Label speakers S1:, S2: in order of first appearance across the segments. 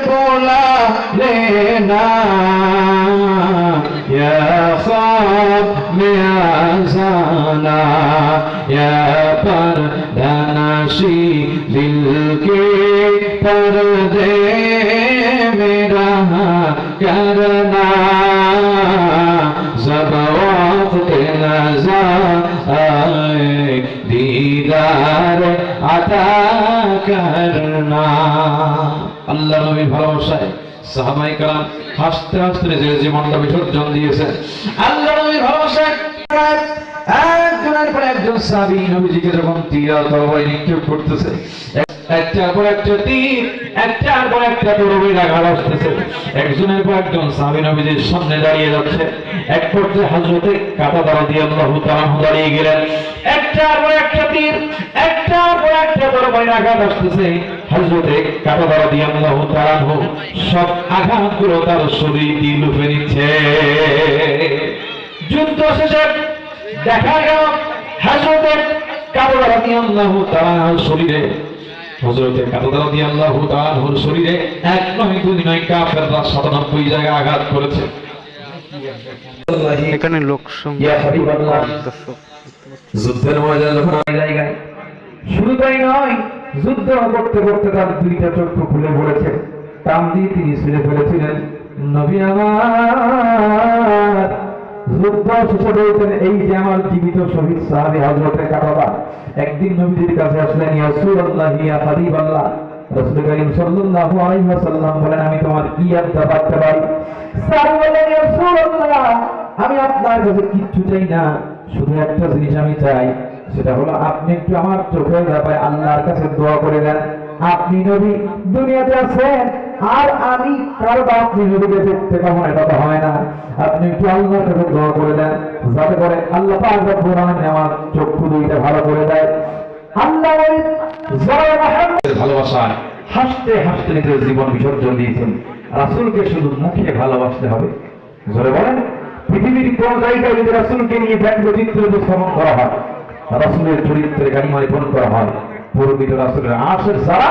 S1: বোলা রে না খাব মেয়াজানা পর ধনশি দিল কে পর দে মেরা করনা সব ওয়াক্ত নজা আয় দিদার আতা করনা। আল্লাহ নবীর ভালোবাসায় সাহাবাই কালাম হাসতে হাসতে নিজের জীবনটা বিসর্জন দিয়েছে আল্লাহ নবীর ভালোবাসায় একজনের পর একজন সাবি নবীজিকে যখন তীরা তরবারি নিক্ষেপ করতেছে। একটার পর একটা তীর, একটার পর একটা আঘাত আসতেছে। একজনের পর একজন নবীজির সামনে দাঁড়িয়ে যাচ্ছে। এক পর্যায়ে কাটা দিয়ে গেলেন। একটার পর একটা তীর, একটার পর একটা কাটা দিয়ে সব তার শরীর দিয়ে নিচ্ছে। যুদ্ধ শেষে দেখা গেল কাবুল রাদিয়াল্লাহু তাআলার শরীরে হযরতের কাবুল রাদিয়াল্লাহু তাআলার শরীরে এক নয় দুই নয় কাফেররা 97 জায়গায় আঘাত করেছে।
S2: এখানে লোক
S1: যুদ্ধের ময়দানে যখন জায়গায় শুধু তাই নয় যুদ্ধ করতে করতে তার দুইটা চক্ষু খুলে পড়েছে। টান দিয়ে তিনি ছিঁড়ে ফেলেছিলেন। নবী আমার যুদ্ধ শেষে বলতেন এই যে আমার জীবিত শহীদ সাহাবি হজরতের কাবাবা একদিন নবীজির কাছে আসলেন, ইয়া রাসূলুল্লাহ, ইয়া হাবিবাল্লাহ। রাসূল করিম সাল্লাল্লাহু আলাইহি ওয়াসাল্লাম বলেন, আমি তোমার কি আজ্ঞা পাতে পারি? সাহাবী বললেন, ইয়া রাসূলুল্লাহ, আমি আপনার কাছে কিচ্ছু চাই না। শুধু একটা জিনিস আমি চাই, সেটা হলো আপনি একটু আমার চোখের ব্যাপারে আল্লাহর কাছে দোয়া করে দেন। আপনি নবী, দুনিয়াতে আছেন আর আমি কারও নবীকে দেখতে কখনো এটা তো হয় না। আপনি একটু আল্লাহর কাছে দোয়া করে দেন, যাতে করে আল্লাহ পাক রব্বুল আলামিন আমার চক্ষু দুইটা ভালো করে দেয়। আল্লাহ হাসতে হাসতে নিজের জীবন বিসর্জন দিয়েছেন, রাসূলকে শুধু মুখে ভালোবাসতে হবে। জোরে বলেন, পৃথিবীর কোন জায়গায় যদি নিয়ে ব্যঙ্গচিত্র উপস্থাপন করা হয়, রাসূলের চরিত্রে গালিমা নিপন করা হয়, পূর্বিত রাসূলের আশের ছাড়া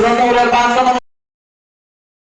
S1: আল্লাহ